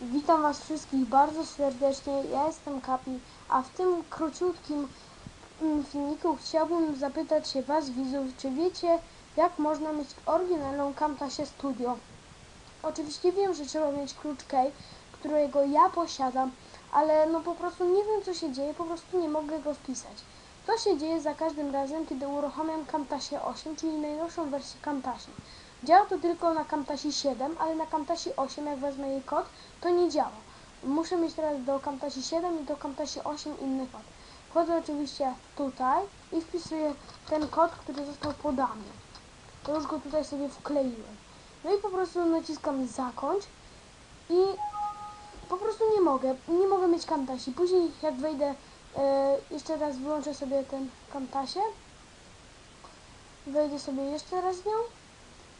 Witam Was wszystkich bardzo serdecznie. Ja jestem Kapi, a w tym króciutkim mm, filmiku chciałbym zapytać się Was, widzów, czy wiecie, jak można mieć oryginalną Camtasia Studio? Oczywiście wiem, że trzeba mieć klucz key, którego ja posiadam, ale no po prostu nie wiem, co się dzieje, po prostu nie mogę go wpisać. To się dzieje za każdym razem, kiedy uruchamiam Camtasia 8, czyli najnowszą wersję Camtasia. Działa to tylko na Camtasia 7, ale na Camtasia 8, jak wezmę jej kod, to nie działa. Muszę mieć teraz do Camtasia 7 i do Camtasia 8 inny kod. Wchodzę oczywiście tutaj i wpisuję ten kod, który został podany. To już go tutaj sobie wkleiłem. No i po prostu naciskam zakończ i po prostu nie mogę, nie mogę mieć Camtasi. Później jak wejdę, e, jeszcze raz wyłączę sobie ten Camtasię, wejdę sobie jeszcze raz nią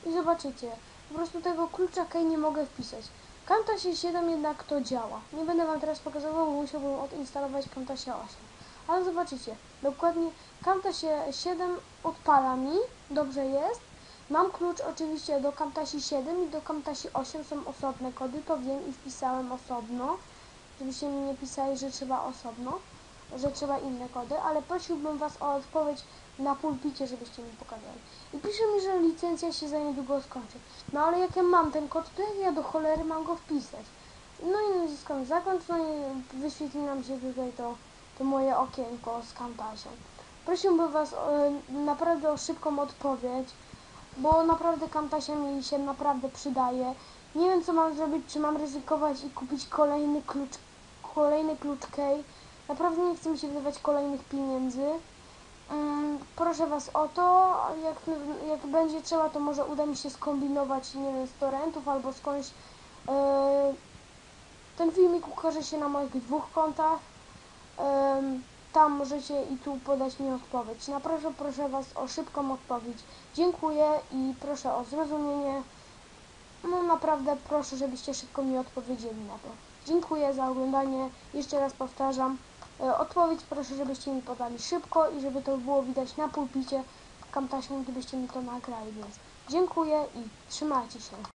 i zobaczycie, po prostu tego klucza key nie mogę wpisać. Camtasia 7 jednak to działa. Nie będę Wam teraz pokazywał, bo musiałbym odinstalować Camtasia 8. Ale zobaczycie, dokładnie Camtasia 7 odpala mi, dobrze jest. Mam klucz oczywiście do Camtasia 7 i do Camtasia 8 są osobne kody, to wiem i wpisałem osobno, żebyście mi nie pisali, że trzeba osobno, że trzeba inne kody, ale prosiłbym Was o odpowiedź na pulpicie, żebyście mi pokazali. I pisze mi, że licencja się za niedługo skończy. No ale jak ja mam ten kod, to jak ja do cholery mam go wpisać? No i naciskam zakończ, no i wyświetli nam się tutaj to, to moje okienko z Camtasią. Prosiłbym Was e, naprawdę o szybką odpowiedź, bo naprawdę Camtasia mi się naprawdę przydaje. Nie wiem co mam zrobić, czy mam ryzykować i kupić kolejny klucz, kolejny klucz key. Naprawdę nie chce mi się wydawać kolejnych pieniędzy. Mm, proszę Was o to, jak, jak będzie trzeba, to może uda mi się skombinować, nie wiem, z torrentów albo skądś. Yy, ten filmik ukaże się na moich dwóch kontach. Ym, tam możecie i tu podać mi odpowiedź. Naprawdę proszę Was o szybką odpowiedź. Dziękuję i proszę o zrozumienie. No naprawdę proszę, żebyście szybko mi odpowiedzieli na to. Dziękuję za oglądanie. Jeszcze raz powtarzam. E, Odpowiedź proszę, żebyście mi podali szybko i żeby to było widać na pulpicie Camtasią, gdybyście mi to nagrali, więc dziękuję i trzymajcie się.